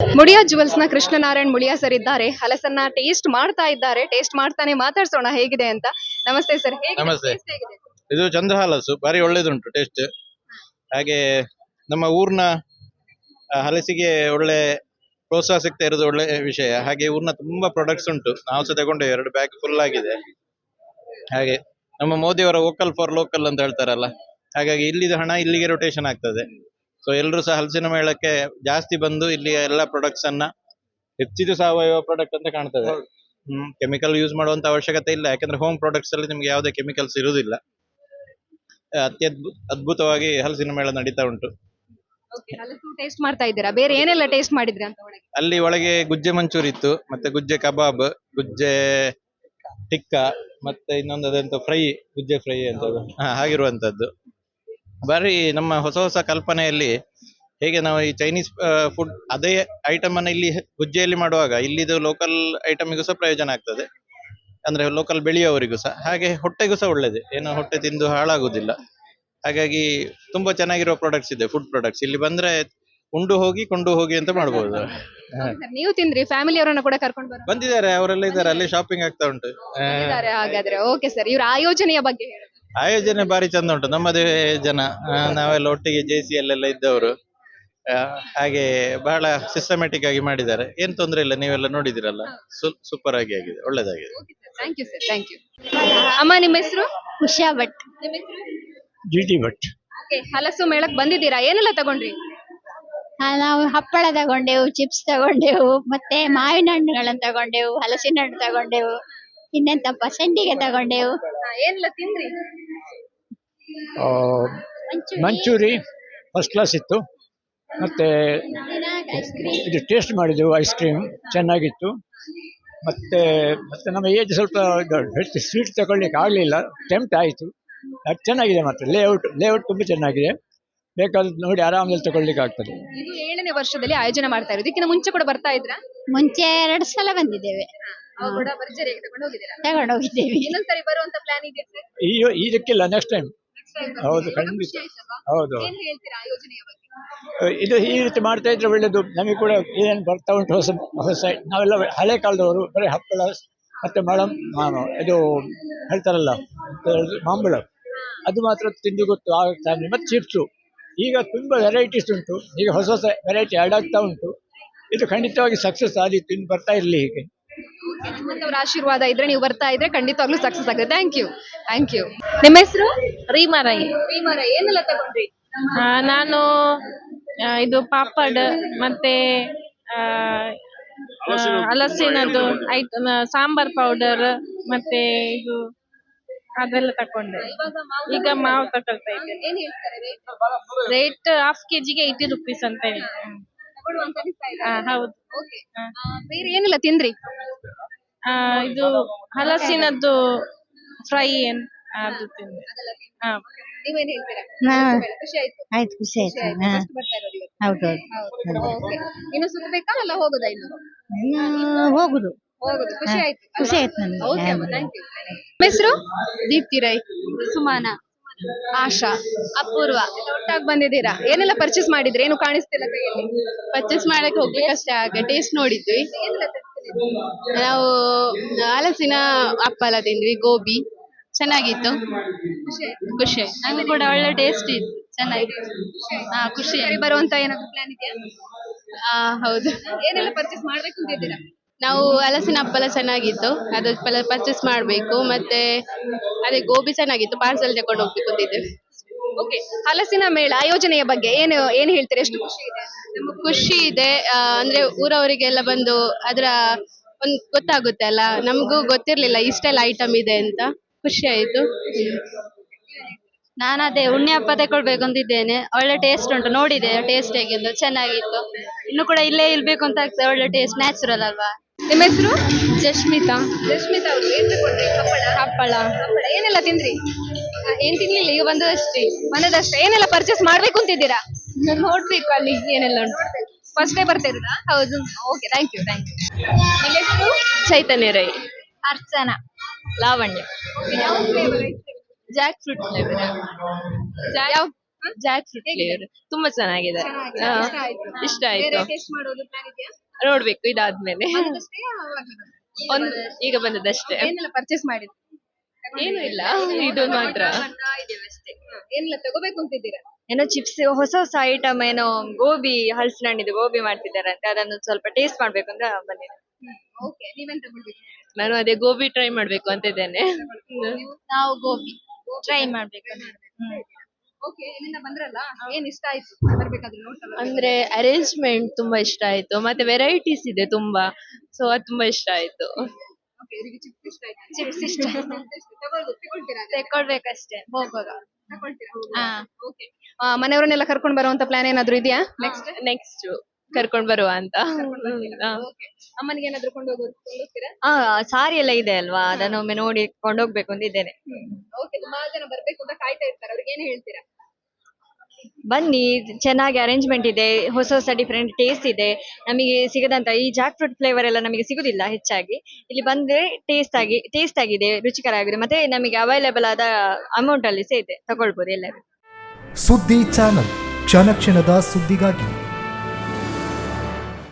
ಮುಳಿಯಾ ಜುವೆಲ್ಸ್ನ ಕೃಷ್ಣನಾರಾಯಣ್ ಮುಳಿಯಾ ಸರ್ ಇದ್ದಾರೆ. ಹಲಸನ್ನ ಟೇಸ್ಟ್ ಮಾಡ್ತಾ ಇದ್ದಾರೆ. ಟೇಸ್ಟ್ ಮಾಡ್ತಾನೆ ಮಾತಾಡ್ಸೋಣ ಹೇಗಿದೆ ಅಂತ. ನಮಸ್ತೆ ಸರ್. ನಮಸ್ತೆ. ಇದು ಚಂದ್ರ ಹಲಸು ಬಾರಿ ಒಳ್ಳೇದುಂಟು ಟೇಸ್ಟ್. ಹಾಗೆ ನಮ್ಮ ಊರ್ನ ಹಲಸಿಗೆ ಒಳ್ಳೆ ಪ್ರೋತ್ಸಾಹ ಸಿಗ್ತಾ ಇರೋದು ಒಳ್ಳೆ ವಿಷಯ. ಹಾಗೆ ಊರ್ನ ತುಂಬಾ ಪ್ರಾಡಕ್ಟ್ಸ್ ಉಂಟು. ನಾವು ಸಹ ತಗೊಂಡೆ ಎರಡು ಬ್ಯಾಗ್ ಫುಲ್ ಆಗಿದೆ. ಹಾಗೆ ನಮ್ಮ ಮೋದಿಯವರ ವೋಕಲ್ ಫಾರ್ ಲೋಕಲ್ ಅಂತ ಹೇಳ್ತಾರಲ್ಲ. ಹಾಗಾಗಿ ಇಲ್ಲಿದ ಹಣ ಇಲ್ಲಿಗೆ ರೊಟೇಷನ್ ಆಗ್ತದೆ. ಸೊ ಎಲ್ಲರೂ ಸಹ ಹಲಸಿನ ಮೇಳಕ್ಕೆ ಜಾಸ್ತಿ ಬಂದು ಇಲ್ಲಿ ಎಲ್ಲ ಪ್ರಾಡಕ್ಟ್ಸ್ ಅನ್ನ ಹೆಚ್ಚಿದ್ದು ಸಾವಯವ ಪ್ರಾಡಕ್ಟ್ ಅಂತ ಕಾಣ್ತದೆ. ಹ್ಮ್ ಕೆಮಿಕಲ್ ಯೂಸ್ ಮಾಡುವಂತ ಅವಶ್ಯಕತೆ ಇಲ್ಲ. ಯಾಕಂದ್ರೆ ಹೋಮ್ ಪ್ರಾಡಕ್ಟ್ಸ್ ಅಲ್ಲಿ ನಿಮ್ಗೆ ಯಾವುದೇ ಕೆಮಿಕಲ್ಸ್ ಇರುವುದಿಲ್ಲ. ಅತ್ಯದ್ಭು ಅತ್ಯದ್ಭುತ ಅದ್ಭುತವಾಗಿ ಹಲಸಿನ ಮೇಳ ನಡೀತಾ ಉಂಟು. ಹಲಸು ಟೇಸ್ಟ್ ಮಾಡ್ತಾ ಇದ್ದೀರಾ? ಬೇರೆ ಏನೆಲ್ಲ ಟೇಸ್ಟ್ ಮಾಡಿದ್ರಿ ಅಂತ ಒಳಗೆ? ಅಲ್ಲಿ ಒಳಗೆ ಗುಜ್ಜೆ ಮಂಚೂರಿ ಇತ್ತು ಮತ್ತೆ ಗುಜ್ಜೆ ಕಬಾಬ್ ಗುಜ್ಜೆ ಟಿಕ್ಕ ಮತ್ತೆ ಇನ್ನೊಂದು ಅದೆಂತ ಫ್ರೈ ಗುಜ್ಜೆ ಫ್ರೈ ಅಂತ. ಹಾಗಿರುವಂತದ್ದು. ಬಾರಿ ನಮ್ಮ ಹೊಸ ಹೊಸ ಕಲ್ಪನೆಯಲ್ಲಿ ಹೇಗೆ ನಾವು ಈ ಚೈನೀಸ್ ಫುಡ್ ಅದೇ ಐಟಮ್ ಅನ್ನ ಇಲ್ಲಿ ಗುಜ್ಜೆಯಲ್ಲಿ ಮಾಡುವಾಗ ಇಲ್ಲಿದು ಲೋಕಲ್ ಐಟಮಿಗೂ ಸಹ ಪ್ರಯೋಜನ ಆಗ್ತದೆ. ಅಂದ್ರೆ ಲೋಕಲ್ ಬೆಳೆಯುವವರಿಗೂ ಸಹ. ಹಾಗೆ ಹೊಟ್ಟೆಗೂ ಸಹ ಒಳ್ಳೇದು. ಏನೋ ಹೊಟ್ಟೆ ತಿಂದು ಹಾಳಾಗುದಿಲ್ಲ ಹಾಗಾಗಿ ತುಂಬಾ ಚೆನ್ನಾಗಿರೋ ಪ್ರಾಡಕ್ಟ್ಸ್ ಇದೆ ಫುಡ್ ಪ್ರಾಡಕ್ಟ್ಸ್ ಇಲ್ಲಿ ಬಂದ್ರೆ ಉಂಡು ಹೋಗಿ ಕೊಂಡು ಹೋಗಿ ಅಂತ ಮಾಡ್ಬೋದು. ಸರ್, ನೀವು ತಿಂದ್ರಿ ಫ್ಯಾಮಿಲಿ ಅವರನ್ನ ಕೂಡ ಕರ್ಕೊಂಡು ಬಂದಿದ್ದಾರೆ ಅವರೆಲ್ಲ ಇದ್ದಾರೆ ಅಲ್ಲಿ ಶಾಪಿಂಗ್ ಆಗ್ತಾ ಉಂಟು. ಹಾಗಾದ್ರೆ. ಓಕೆ ಸರ್ ಇವ್ರ ಆಯೋಜನೆಯ ಬಗ್ಗೆ ಹೇಳಿ. ಆಯೋಜನೆ ಬಾರಿ ಚಂದ ಉಂಟು. ನಮ್ಮದೇ ಜನ ಆ, ನಾವೆಲ್ಲ ಒಟ್ಟಿಗೆ ಜೆ ಸಿ ಅಲ್ಲೆಲ್ಲ ಇದ್ದವರು. ಆ, ಹಾಗೆ ಬಹಳ ಸಿಸ್ಟಮ್ಯಾಟಿಕ್ ಆಗಿ ಮಾಡಿದ್ದಾರೆ. ಏನ್ ತೊಂದ್ರೆ ಇಲ್ಲ ನೀವೆಲ್ಲ ನೋಡಿದಿರಲ್ಲ ಸೂಪರ್ ಆಗಿ ಆಗಿದೆ ಒಳ್ಳೇದಾಗಿದೆ. Thank you sir thank you ಅಮ್ಮ ನಿಮ್ಮ ಹೆಸರು? ಉಷಾ ಭಟ್. ನಿಮ್ಮ ಹೆಸರು? G T Bhat. ಓಕೆ ಹಲಸು ಮೇಳಕ್ ಬಂದಿದ್ದೀರಾ? ಏನೆಲ್ಲ ತಗೊಂಡ್ರಿ? ಆ, ನಾವು ಹಪ್ಪಳ ತಗೊಂಡೆವು ಚಿಪ್ಸ್ ತಗೊಂಡೆವು ಮತ್ತೆ ಮಾವಿನ ಹಣ್ಣುಗಳನ್ನು ತಗೊಂಡೆವು ಹಲಸಿನ ಹಣ್ಣು ತಗೊಂಡೆವು ಇನ್ನೆಂತಪ್ಪ ಸಂಡಿಗೆ ತಗೊಂಡೆವು. ಏನೆಲ್ಲ ತಿಂದ್ರಿ? ಮಂಚೂರಿ ಫಸ್ಟ್ ಕ್ಲಾಸ್ ಇತ್ತು. ಮತ್ತೆ ಇದು ಟೇಸ್ಟ್ ಮಾಡಿದೆವು ಐಸ್ ಕ್ರೀಮ್ ಚೆನ್ನಾಗಿತ್ತು. ಮತ್ತೆ ಮತ್ತೆ ನಮ್ಮ ಏಜ್ ಸ್ವಲ್ಪ ಹೆಚ್ಚು ಸ್ವೀಟ್ ತಗೊಳ್ಳಿಕ್ಕೆ ಆಗಲಿಲ್ಲ ಟೆಂಪ್ಟ್ ಆಯಿತು. ಅದು ಚೆನ್ನಾಗಿದೆ ಮಾತ್ರ ಲೇಔಟ್ ಲೇಔಟ್ ತುಂಬ ಚೆನ್ನಾಗಿದೆ. ಬೇಕಾದ್ರೆ ನೋಡಿ ಆರಾಮದಲ್ಲಿ ತಗೊಳ್ಳಿಕ್ಕೆ ಆಗ್ತದೆ. ಇದು ಏಳನೇ ವರ್ಷದಲ್ಲಿ ಆಯೋಜನೆ ಮಾಡ್ತಾ ಇರೋದು. ಇದಕ್ಕಿಂತ ಮುಂಚೆ ಕೂಡ ಬರ್ತಾ ಇದ್ರ? ಮುಂಚೆ ಎರಡು ಸಲ ಬಂದಿದ್ದೇವೆ. ಅವಾಗ ಕೂಡ ಭರ್ಜರಿಯಾಗಿ ತಗೊಂಡು ಹೋಗಿದ್ದೀರಾ ತಗೊಂಡು ಹೋಗಿದ್ದೇವೆ ಇನ್ನೊಂದ್ಸರಿ ಬರುವಂತ ಪ್ಲಾನ್ ಇದೆ ಸರ್ ಈ ಇದಕ್ಕಿಲ್ಲ ನೆಕ್ಸ್ಟ್ ಟೈಮ್ ಹೌದು ಖಂಡಿತ. ಹೌದು. ಇದು ಈ ರೀತಿ ಮಾಡ್ತಾ ಇದ್ರೆ ಒಳ್ಳೇದು. ನಮಗೆ ಕೂಡ ಏನ್ ಬರ್ತಾ ಉಂಟು ಹೊಸ ಹೊಸ ನಾವೆಲ್ಲ ಹಳೆ ಕಾಲದವರು ಬರೀ ಹಪ್ಪಳ ಮತ್ತೆ ಮಳಂ ಆ, ಇದು ಹೇಳ್ತಾರಲ್ಲ ಮಾಂಬಳ. ಅದು ಮಾತ್ರ ತಿಂದು ಗೊತ್ತು ಆಗ್ತಾನೆ ಮತ್ತೆ ಚಿಪ್ಸು ಈಗ ತುಂಬ ವೆರೈಟೀಸ್ ಉಂಟು. ಈಗ ಹೊಸ ಹೊಸ ವೆರೈಟಿ ಆ್ಯಡ್ ಆಗ್ತಾ ಉಂಟು. ಇದು ಖಂಡಿತವಾಗಿ ಸಕ್ಸಸ್ ಆದಿತ್ತು ಇನ್ನು ಬರ್ತಾ ಇರಲಿ ಹೀಗೆ. ನಿಮ್ಮಂತವ್ರ ಆಶೀರ್ವಾದ ಇದ್ರೆ ನೀವು ಬರ್ತಾ ಇದ್ರೆ ಖಂಡಿತವಾಗ್ಲೂ ಸಕ್ಸಸ್ ಆಗುತ್ತೆ ಥ್ಯಾಂಕ್ ಯು ಥ್ಯಾಂಕ್ ಯು ನಿಮ್ಮ ಹೆಸರು? ರೀಮಾ ರೈ. ಭೀಮರ ಏನೆಲ್ಲ ತಗೊಂಡ್ರಿ? ಆ, ನಾನು ಇದು ಪಾಪಡ್ ಮತ್ತೆ ಹಲಸಿನದ್ದು ಐಟಮ್ ಸಾಂಬಾರ್ ಪೌಡರ್ ಮತ್ತೆ ಇದು ಅದೆಲ್ಲ ತಕೊಂಡೆ ಈಗ ಮಾವು ತಕೊಳ್ತಾ ಇದ್ದೇನೆ. ಏನ್ ಹೇಳ್ತಾರೆ ರೇಟ್ ಹಾಫ್ ಕೆಜಿಗೆ ಏಯ್ಟಿ ರುಪೀಸ್ ಅಂತ ಹೇಳಿ. ಹೌದು. ಬೇರೆ ಏನಿಲ್ಲ ತಿಂದ್ರಿ. ಆ, ಇದು ಹಲಸಿನದ್ದು ಫ್ರೈ ಅದು ತಿಂದೆ. ಹಾ. ನೀವೇನ್ ಹೇಳ್ತೀರಾ? ಹಾ. ಖುಷಿ ಆಯ್ತು ಆಯ್ತು. ಖುಷಿ ಖುಷಿ ಆಯ್ತು. First ಬರ್ತಾ ಇರೋದು ಇವತ್ತು. ಹೌದೌದು ಹೌದು. Okay. ಇನ್ನು ಸುತ್ತಬೇಕಾ ಅಲ್ಲ ಹೋಗುದಾ ಇನ್ನು? ಹೋಗುದು. ಹೋಗುದು. ಖುಷಿ ಹಾ. ಆಯ್ತು ಖುಷಿ ಆಯ್ತು ನನಗೆ. ಓಕೆ ಅಮ್ಮ ಥ್ಯಾಂಕ್ ಯು ನಿಮ್ಮ ಹೆಸರು? ದೀಪ್ತಿ ರೈ ಸುಮಾನ. ಆಶಾ. ಅಪೂರ್ವ. ಎಲ್ಲ ಒಟ್ಟಾಗಿ ಬಂದಿದ್ದೀರಾ? ಏನೆಲ್ಲ ಪರ್ಚೇಸ್ ಮಾಡಿದ್ರಿ? ಏನು ಕಾಣಿಸ್ತಿಲ್ಲ ಕೈಯಲ್ಲಿ? ಪರ್ಚೇಸ್ ಮಾಡಕ್ಕೆ ಹೋಗ್ಲಿಕ್ಕಷ್ಟೇ ಹಾಗೆ ಟೇಸ್ಟ್ ನೋಡಿದ್ವಿ. ನಾವು ಹಲಸಿನ ಹಪ್ಪಳ ತಿಂದ್ವಿ, ಗೋಬಿ. ಚೆನ್ನಾಗಿತ್ತು. ಖುಷಿ. ನಂಗೆ ಕೂಡ ಒಳ್ಳೆ ಟೇಸ್ಟ್ ಇತ್ತು. ಚೆನ್ನಾಗಿತ್ತು. ಹಾ, ಖುಷಿ. ಬರುವಂತ ಏನಾದ್ರು ಪ್ಲಾನ್ ಇದೆಯಾ? ಆ, ಹೌದು. ಏನೆಲ್ಲ ಪರ್ಚೇಸ್ ಮಾಡ್ಬೇಕು ಅಂತಿದ್ದೀರಾ? ನಾವು ಹಲಸಿನ ಹಪ್ಪಳ ಚೆನ್ನಾಗಿತ್ತು. ಅದು ಪರ್ಚೇಸ್ ಮಾಡಬೇಕು. ಮತ್ತೆ, ಅದೇ ಗೋಬಿ ಚೆನ್ನಾಗಿತ್ತು. ಪಾರ್ಸಲ್ ತಗೊಂಡು ಹೋಗ್ಬೇಕು ಅಂತಿದ್ದೇವೆ. ಓಕೆ ಹಲಸಿನ ಮೇಳ ಆಯೋಜನೆಯ ಬಗ್ಗೆ ಏನು ಏನ್ ಹೇಳ್ತೀರಾ? ಎಷ್ಟು ಖುಷಿ ಇದೆ? ನಮ್ಗೆ ಖುಷಿ ಇದೆ. ಆ, ಅಂದ್ರೆ ಊರವರಿಗೆಲ್ಲ ಬಂದು ಅದರ ಒಂದು ಗೊತ್ತಾಗುತ್ತೆ ಅಲ್ಲ? ನಮಗೂ ಗೊತ್ತಿರ್ಲಿಲ್ಲ ಇಷ್ಟೆಲ್ಲ ಐಟಮ್ ಇದೆ ಅಂತ. ಖುಷಿ ಆಯ್ತು. ನಾನು ಅದೇ ಉಣ್ಣೆ ಹಬ್ಬ ತಗೊಳ್ಬೇಕು ಅಂತಿದ್ದೇನೆ. ಒಳ್ಳೆ ಟೇಸ್ಟ್ ಉಂಟು. ನೋಡಿದೆ ಟೇಸ್ಟ್ ಹೇಗೆ ಅಂತ ಚೆನ್ನಾಗಿತ್ತು. ಇನ್ನು ಕೂಡ ಇಲ್ಲೇ ಇಲ್ಬೇಕು ಅಂತ ಆಗ್ತದೆ. ಒಳ್ಳೆ ಟೇಸ್ಟ್ ನ್ಯಾಚುರಲ್ ಅಲ್ವಾ? ನಿಮ್ಮ ಹೆಸರು? ಜಸ್ಮಿತಾ. ಜಸ್ಮಿತಾ ಅವರು ಏನ್ ತಗೊಂಡ್ರಿ ಹಪ್ಪಳ. ಹಪ್ಪಳ. ಏನೆಲ್ಲ ತಿಂದ್ರಿ? ಏನ್ ತಿನ್ಲಿಲ್ಲ? ಈಗ ಬಂದದಷ್ಟೇ. ಬಂದದಷ್ಟೇ. ಏನೆಲ್ಲ ಪರ್ಚೇಸ್ ಮಾಡ್ಬೇಕು ಅಂತಿದ್ದೀರಾ ನೋಡ್ಬೇಕು ಅಲ್ಲಿ ಏನೆಲ್ಲ ಉಂಟು. ಫಸ್ಟ್ ಡೇ ಬರ್ತಾ ಇರೋದಾ? ಹೌದು. Okay thank you thank you ನಿಮ್ಮ ಹೆಸರು Chaitanya Rai. Archana. Lavanya. Jackfruit flavour ಯಾವ ಜಾಕ್ ಫ್ರೂಟ್ ಫ್ಲೇವರ್ ತುಂಬಾ ಚೆನ್ನಾಗಿದೆ. ಇಷ್ಟ ಆಯ್ತು. ನೋಡ್ಬೇಕು ಇದಾದ್ಮೇಲೆ. ಈಗ ಬಂದದಷ್ಟೇ. ಏನೆಲ್ಲ ಪರ್ಚೇಸ್ ಮಾಡಿದ್ರಿ ಏನು ಇಲ್ಲ. ಇದು ಮಾತ್ರ. ಏನಿಲ್ಲ ತಗೋಬೇಕು ಅಂತಿದ್ದೀರಾ? ಏನೋ ಚಿಪ್ಸ್ ಹೊಸ ಹೊಸ ಐಟಮ್ ಏನೋ ಗೋಬಿ ಹಲಸಿನ ಹಣ್ಣಿದು ಗೋಬಿ ಮಾಡ್ತಿದ್ದಾರೆ ಅಂತ ಅದನ್ನು ಸ್ವಲ್ಪ ಟೇಸ್ಟ್ ಮಾಡ್ಬೇಕು ಅಂತ ಬಂದಿದೆ. ಓಕೆ ನೀವೇನ್ ತಗೊಳ್ಬೇಕು? ನಾನು ಅದೇ ಗೋಬಿ ಟ್ರೈ ಮಾಡ್ಬೇಕು ಅಂತ ಇದ್ದೇನೆ. ನಾವು ಗೋಬಿ. ಟ್ರೈ ಮಾಡ್ಬೇಕು. ಓಕೆ ಇಲ್ಲಿಂದ ಬಂದ್ರಲ್ಲ? ಏನ್ ಇಷ್ಟ ಆಯ್ತು? ಬರ್ಬೇಕಾದ್ರೆ ನೋಡ್ತಾ ಬರ್ಬೇಕಾದ್ರೆ? ಅಂದ್ರೆ ಅರೇಂಜ್ಮೆಂಟ್ ತುಂಬಾ ಇಷ್ಟ ಆಯ್ತು. ಮತ್ತೆ ವೆರೈಟೀಸ್ ಇದೆ ತುಂಬಾ. ಸೊ ಅದು ತುಂಬಾ ಇಷ್ಟ ಆಯ್ತು. ಇವ್ರಿಗೆ ಚಿಪ್ಸ್ ಇಷ್ಟ ಆಯ್ತು. ಚಿಪ್ಸ್ ಇಷ್ಟ ತಗೊಳ್ತೀರಾ? ತೆಕ್ಕೊಳ್ಬೇಕಷ್ಟೇ ಹೋಗುವಾಗ ತಗೊಳ್ತೀರಾ? ಓಕೆ. ಮನೆಯವರನ್ನೆಲ್ಲ ಕರ್ಕೊಂಡ್ ಬರುವಂತ ಪ್ಲಾನ್ ಏನಾದ್ರು ಇದೆಯಾ? ನೆಕ್ಸ್ಟ್ ನೆಕ್ಸ್ಟ್ ಕರ್ಕೊಂಡ್ ಬರುವ ಅಂತ. ಅಮ್ಮನಿಗೆ ಏನಾದ್ರು ಕೊಂಡೋಗ್ತೀರಾ? ಆ ಸಾರಿ ಎಲ್ಲ ಇದೆ ಅಲ್ವಾ? ಅದನ್ನ ಒಮ್ಮೆ ನೋಡಿ ಕೊಂಡೋಗ್ಬೇಕು ಅಂತ ಇದ್ದೇನೆ. ಓಕೆ ತುಂಬಾ ಜನ ಬರ್ಬೇಕು ಅಂತ ಕಾಯ್ತಾ ಇರ್ತಾರೆ. ಅವ್ರಿಗೆ ಏನ್ ಹೇಳ್ತೀರಾ? ಬನ್ನಿ, ಚೆನ್ನಾಗಿ ಅರೇಂಜ್ಮೆಂಟ್ ಇದೆ, ಹೊಸ ಹೊಸ ಡಿಫ್ರೆಂಟ್ ಟೇಸ್ಟ್ ಇದೆ. ನಮಗೆ ಸಿಗದಂತ ಈ ಜಾಕ್ ಫ್ರೂಟ್ ಫ್ಲೇವರ್ ಎಲ್ಲ ನಮಗೆ ಸಿಗುದಿಲ್ಲ ಹೆಚ್ಚಾಗಿ. ಇಲ್ಲಿ ಬಂದ್ರೆ ಟೇಸ್ಟ್ ಆಗಿ ಟೇಸ್ಟ್ ಆಗಿದೆ, ರುಚಿಕರ ಆಗಿದೆ. ಮತ್ತೆ ನಮಗೆ ಅವೈಲೇಬಲ್ ಆದ ಅಮೌಂಟ್ ಅಲ್ಲಿ ಸಹ ಇದೆ ತಗೊಳ್ಬಹುದು ಎಲ್ಲರೂ. ಸುದ್ದಿ ಚಾನಲ್ ಕ್ಷಣ ಕ್ಷಣದ ಸುದ್ದಿಗಾಗಿ.